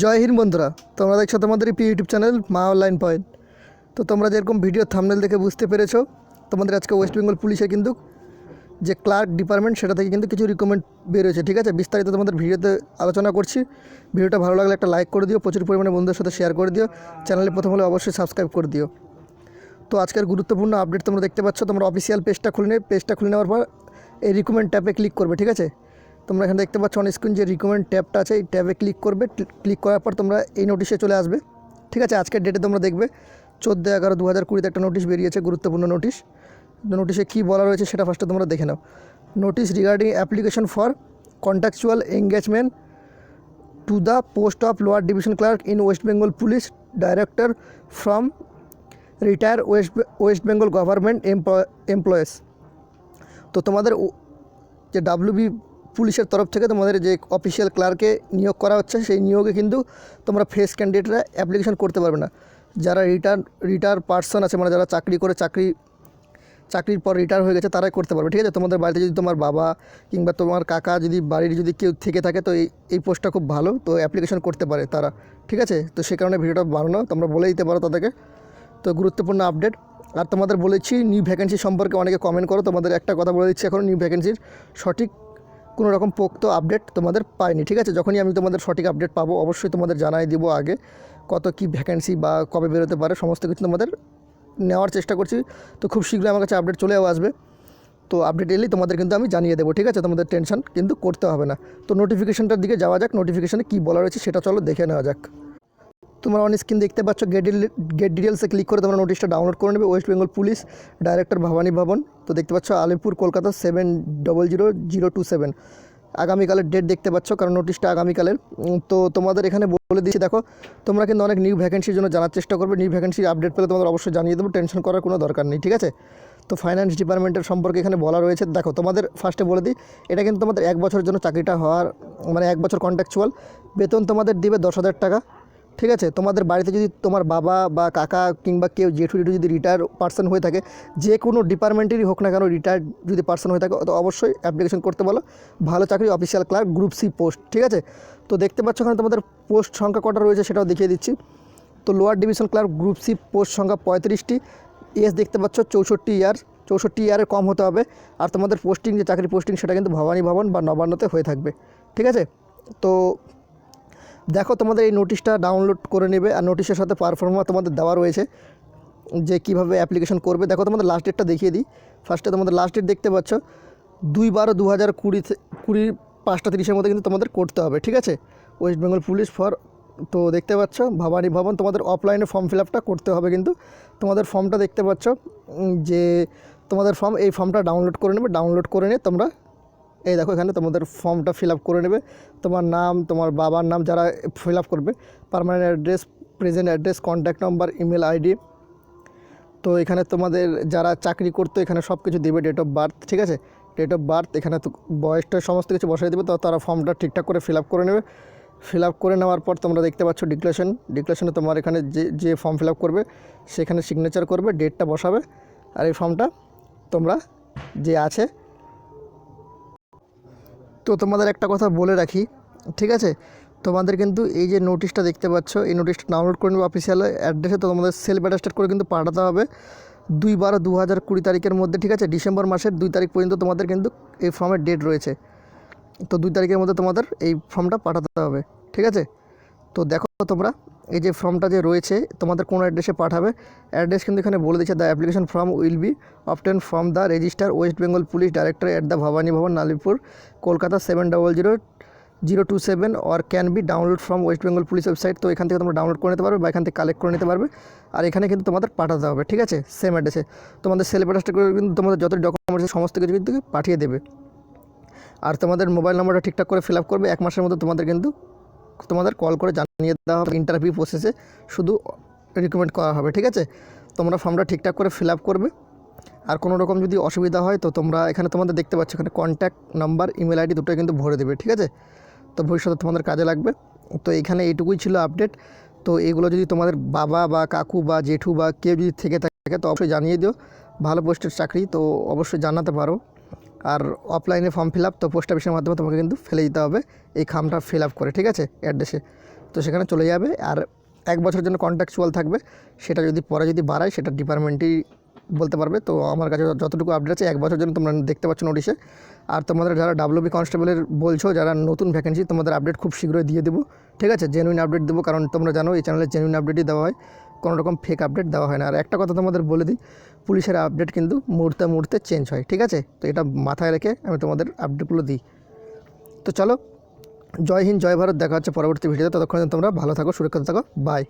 জয় হিন্দ বন্ধুরা, তোমরা দেখছ তোমাদের P YouTube channel Maa online point. তো তোমরা যেরকম ভিডিও থামনেল দেখে বুঝতে পেরেছ, তোমাদের আজকে ওয়েস্ট বেঙ্গল পুলিশে কিন্তু যে ক্লার্ক ডিপার্টমেন্ট সেটা থেকে কিন্তু কিছু রিকমেন্ড বেরোয়েছে, ঠিক আছে? বিস্তারিত তোমাদের ভিডিওতে আলোচনা করছি। ভিডিওটা ভালো লাগলে একটা লাইক করে দিও, প্রচুর পরিমাণে বন্ধুদের সাথে শেয়ার করে দিও। চ্যানেলে প্রথম হলে অবশ্যই সাবস্ক্রাইব করে দিও। তো আজকের গুরুত্বপূর্ণ আপডেট তোমরা দেখতে পাচ্ছ, তোমরা অফিসিয়াল পেজটা খুলে নেবে পেজটা খুলে নেওয়ার পর এই রিকমেন্ড ট্যাপে ক্লিক করবে, ঠিক আছে? তোমরা এখানে দেখতে পাচ্ছ অন স্ক্রিন যে রিকমেন্ড ট্যাবটা আছে, এই ট্যাবে ক্লিক করবে ক্লিক করার পর তোমরা এই নোটিশে চলে আসবে। ঠিক আছে, আজকের ডেটে তোমরা দেখবে চোদ্দ এগারো দু হাজার কুড়িতে একটা নোটিশ বেরিয়েছে, গুরুত্বপূর্ণ নোটিশ নোটিশে কী বলা রয়েছে সেটা ফার্স্টে তোমরা দেখে নাও। Notice regarding application for contractual engagement to the post of lower division clerk in West Bengal police director from retire West West Bengal government employees তো তোমাদের যে ডাব্লিউবি পুলিশের তরফ থেকে তোমাদের যে অফিসিয়াল ক্লার্কে নিয়োগ করা হচ্ছে, সেই নিয়োগে কিন্তু তোমরা ফ্রেশ ক্যান্ডিডেটরা অ্যাপ্লিকেশন করতে পারবে না। যারা রিটায়ার রিটায়ার পার্সন আছে মানে যারা চাকরি করে চাকরি, চাকরির পর রিটায়ার হয়ে গেছে, তারাই করতে পারবে, ঠিক আছে? তোমাদের বাড়িতে যদি তোমার বাবা কিংবা তোমার কাকা যদি বাড়ির যদি কেউ থেকে থাকে, তো এই এই পোস্টটা খুব ভালো, তো অ্যাপ্লিকেশন করতে পারে তারা, ঠিক আছে? তো সে কারণে ভিডিওটা বানানো, তোমরা বলে দিতে পারো তাদেরকে। তো গুরুত্বপূর্ণ আপডেট আর তোমাদের বলেছি নিউ ভ্যাকেন্সি সম্পর্কে অনেকে কমেন্ট করো, তোমাদের একটা কথা বলে দিচ্ছি এখন নিউ ভ্যাকেন্সির সঠিক কোনো রকম পোক্ত আপডেট তোমাদের পাইনি, ঠিক আছে? যখনই আমি তোমাদের সঠিক আপডেট পাবো, অবশ্যই তোমাদের জানাই দিব আগে কত কি ভ্যাকেন্সি বা কবে বেরোতে পারে, সমস্ত কিছু তোমাদের নেওয়ার চেষ্টা করছি। তো খুব শীঘ্রই আমার কাছে আপডেট চলেও আসবে। তো আপডেট এলেই তোমাদের কিন্তু আমি জানিয়ে দেবো, ঠিক আছে? তোমাদের টেনশন কিন্তু করতে হবে না। তো নোটিফিকেশানটার দিকে যাওয়া যাক নোটিফিকেশানে কী বলা রয়েছে সেটা চলো দেখে নেওয়া যাক। তোমরা অন স্ক্রিন দেখতে পাচ্ছ গেট গেট ডিটেলসে ক্লিক করে তোমরা নোটিশটা ডাউনলোড করে নেবে। West Bengal police director Bhabani Bhaban তো দেখতে পাচ্ছ Alipur Kolkata seven double zero zero two seven আগামীকালের ডেট দেখতে পাচ্ছ, কারণ নোটিশটা আগামীকালের। তো তোমাদের এখানে বলে দিচ্ছি, দেখো, তোমরা কিন্তু অনেক নিউ ভ্যাকেন্সির জন্য জানার চেষ্টা করবে। নিউ ভ্যাকেন্সির আপডেট পেলে তোমাদের অবশ্যই জানিয়ে দেবো টেনশন করার কোনো দরকার নেই, ঠিক আছে? তো ফাইন্যান্স ডিপার্টমেন্টের সম্পর্কে এখানে বলা রয়েছে, দেখো, তোমাদের ফার্স্টে বলে দিই, এটা কিন্তু তোমাদের এক বছরের জন্য চাকরিটা হওয়ার মানে এক বছর কন্ট্রাকচুয়াল বেতন তোমাদের দিবে দশ হাজার টাকা। ঠিক আছে, তোমাদের বাড়িতে যদি তোমার বাবা বা কাকা কিংবা কেউ জেঠু জেঠু যদি রিটায়ার পার্সন হয়ে থাকে, যে কোনো ডিপার্টমেন্টেরই হোক না কেন রিটায়ার্ড যদি পার্সন হয়ে থাকে, তো অবশ্যই অ্যাপ্লিকেশন করতে বলো। ভালো চাকরি official clerk group C post ঠিক আছে? তো দেখতে পাচ্ছ ওখানে তোমাদের পোস্ট সংখ্যা কটা রয়েছে সেটাও দেখিয়ে দিচ্ছি। তো lower division clerk group C post সংখ্যা পঁয়ত্রিশটি। এস দেখতে পাচ্ছ চৌষট্টি ইয়ার চৌষট্টি ইয়ারের কম হতে হবে। আর তোমাদের পোস্টিং যে চাকরি পোস্টিং সেটা কিন্তু ভবানী ভবন বা নবান্নতে হয়ে থাকবে। ঠিক আছে? তো দেখো তোমাদের এই নোটিশটা ডাউনলোড করে নেবে আর নোটিশের সাথে পারফর্মা তোমাদের দেওয়া রয়েছে যে কীভাবে অ্যাপ্লিকেশন করবে। দেখো তোমাদের লাস্ট ডেটটা দেখিয়ে দিই। ফার্স্টে তোমাদের লাস্ট ডেট দেখতে পাচ্ছ। দুই বারো দু হাজার কুড়ি কুড়ির পাঁচটা তিরিশের মধ্যে কিন্তু তোমাদের করতে হবে, ঠিক আছে? ওয়েস্ট বেঙ্গল পুলিশ ফর তো দেখতে পাচ্ছ, ভবানী ভবন তোমাদের অফলাইনে ফর্ম ফিল আপটা করতে হবে কিন্তু। তোমাদের ফর্মটা দেখতে পাচ্ছ যে তোমাদের ফর্ম এই ফর্মটা ডাউনলোড করে নেবে ডাউনলোড করে নিয়ে তোমরা এই দেখো এখানে তোমাদের ফর্মটা ফিল করে নেবে। তোমার নাম, তোমার বাবার নাম যারা ফিল করবে permanent address present address contact number email ID তো এখানে তোমাদের যারা চাকরি করতো, এখানে সব কিছু দেবে ডেট অফ বার্থ ঠিক আছে? ডেট অফ বার্থ এখানে তো বয়সটা সমস্ত কিছু বসাই দেবে, তো তারা ফর্মটা ঠিকঠাক করে ফিল করে নেবে। ফিল করে নেওয়ার পর তোমরা দেখতে পাচ্ছ ডিক্লারেশন ডিক্লারেশনে তোমার এখানে যে যে ফর্ম ফিল করবে, সেখানে সিগনেচার করবে ডেটটা বসাবে। আর এই ফর্মটা তোমরা যে আছে তো তোমাদের একটা কথা বলে রাখি, ঠিক আছে? তোমাদের কিন্তু এই যে নোটিশটা দেখতে পাচ্ছ, এই নোটিশটা ডাউনলোড করে নেব অফিসিয়াল অ্যাড্রেসে তো তোমাদের সেলফ অ্যাটাস্টেড করে কিন্তু পাঠাতে হবে। দুই বারো দু হাজার কুড়ি তারিখের মধ্যে, ঠিক আছে? ডিসেম্বর মাসের দুই তারিখ পর্যন্ত তোমাদের কিন্তু এই ফর্মের ডেট রয়েছে। তো দুই তারিখের মধ্যে তোমাদের এই ফর্মটা পাঠাতে হবে, ঠিক আছে? তো দেখো তোমরা এই যে ফর্মটা যে রয়েছে, তোমাদের কোন অ্যাড্রেসে পাঠাবে। অ্যাড্রেস কিন্তু এখানে বলে দিচ্ছে the application form will be obtain from the register West Bengal police director at the Bhabani Bhaban Alipur Kolkata seven double zero zero two seven or can be download from West Bengal police website তো এখান থেকে তোমরা download করে নিতে পারবে বা এখান থেকে কালেক্ট করে নিতে পারবে। আর এখানে কিন্তু তোমাদের পাঠাতে হবে, ঠিক আছে? সেম অ্যাড্রেসে তোমাদের অ্যাড্রেসটা করে কিন্তু তোমাদের যত ডকুমেন্টস সমস্ত কিছু কিন্তু পাঠিয়ে দেবে। আর তোমাদের মোবাইল নাম্বারটা ঠিকঠাক করে ফিল আপ করবে, এক মাসের মধ্যে তোমাদের কিন্তু তোমাদের কল করে জানিয়ে দেওয়া হবে ইন্টারভিউ প্রসেসে শুধু রিকমেন্ড করা হবে, ঠিক আছে? তোমরা ফর্মটা ঠিকঠাক করে ফিল আপ করবে। আর কোনো রকম যদি অসুবিধা হয়, তো তোমরা এখানে তোমাদের দেখতে পাচ্ছ, এখানে কন্ট্যাক্ট নাম্বার ইমেল আইডি দুটোই কিন্তু ভরে দেবে, ঠিক আছে? তো ভবিষ্যতে তোমাদের কাজে লাগবে। তো এখানে এইটুকুই ছিল আপডেট তো এগুলো যদি তোমাদের বাবা বা কাকু বা জেঠু বা কেউ যদি থেকে থাকে, তো অবশ্যই জানিয়ে দিও। ভালো পোস্টের চাকরি, তো অবশ্যই জানাতে পারো। আর অফলাইনে ফর্ম ফিল আপ তো পোস্ট অফিসের মাধ্যমে তোমাকে কিন্তু ফেলে দিতে হবে। এই খামটা ফিল আপ করে, ঠিক আছে? অ্যাড্রেসে তো সেখানে চলে যাবে, আর এক বছরের জন্য কন্ট্রাকচুয়াল থাকবে। সেটা যদি পরে যদি বাড়ায়, সেটা ডিপার্টমেন্টই বলতে পারবে। তো আমার কাছে যতটুকু আপডেট আছে, এক বছর জন্য তোমরা দেখতে পাচ্ছ নোটিশে আর তোমাদের যারা ডাব্লিউবি কনস্টেবলের বলছো, যারা নতুন ভ্যাকেন্সি তোমাদের আপডেট খুব শীঘ্রই দিয়ে দেবো, ঠিক আছে? জেনুইন আপডেট দেবো, কারণ তোমরা জানো, এই চ্যানেলে জেনুইন আপডেটই দেওয়া হয়। কোনো রকম ফেক আপডেট দেওয়া হয় না। আর একটা কথা তোমাদের বলে দিই, পুলিশের আপডেট কিন্তু মুহূর্তে মুহূর্তে চেঞ্জ হয়, ঠিক আছে? তো এটা মাথায় রেখে আমি তোমাদের আপডেটগুলো দিই। তো চলো, জয় হিন্দ, জয় ভারত, দেখা হচ্ছে পরবর্তী ভিডিওতে। ততক্ষণ তোমরা ভালো থাকো, সুরক্ষিত থাকো বাই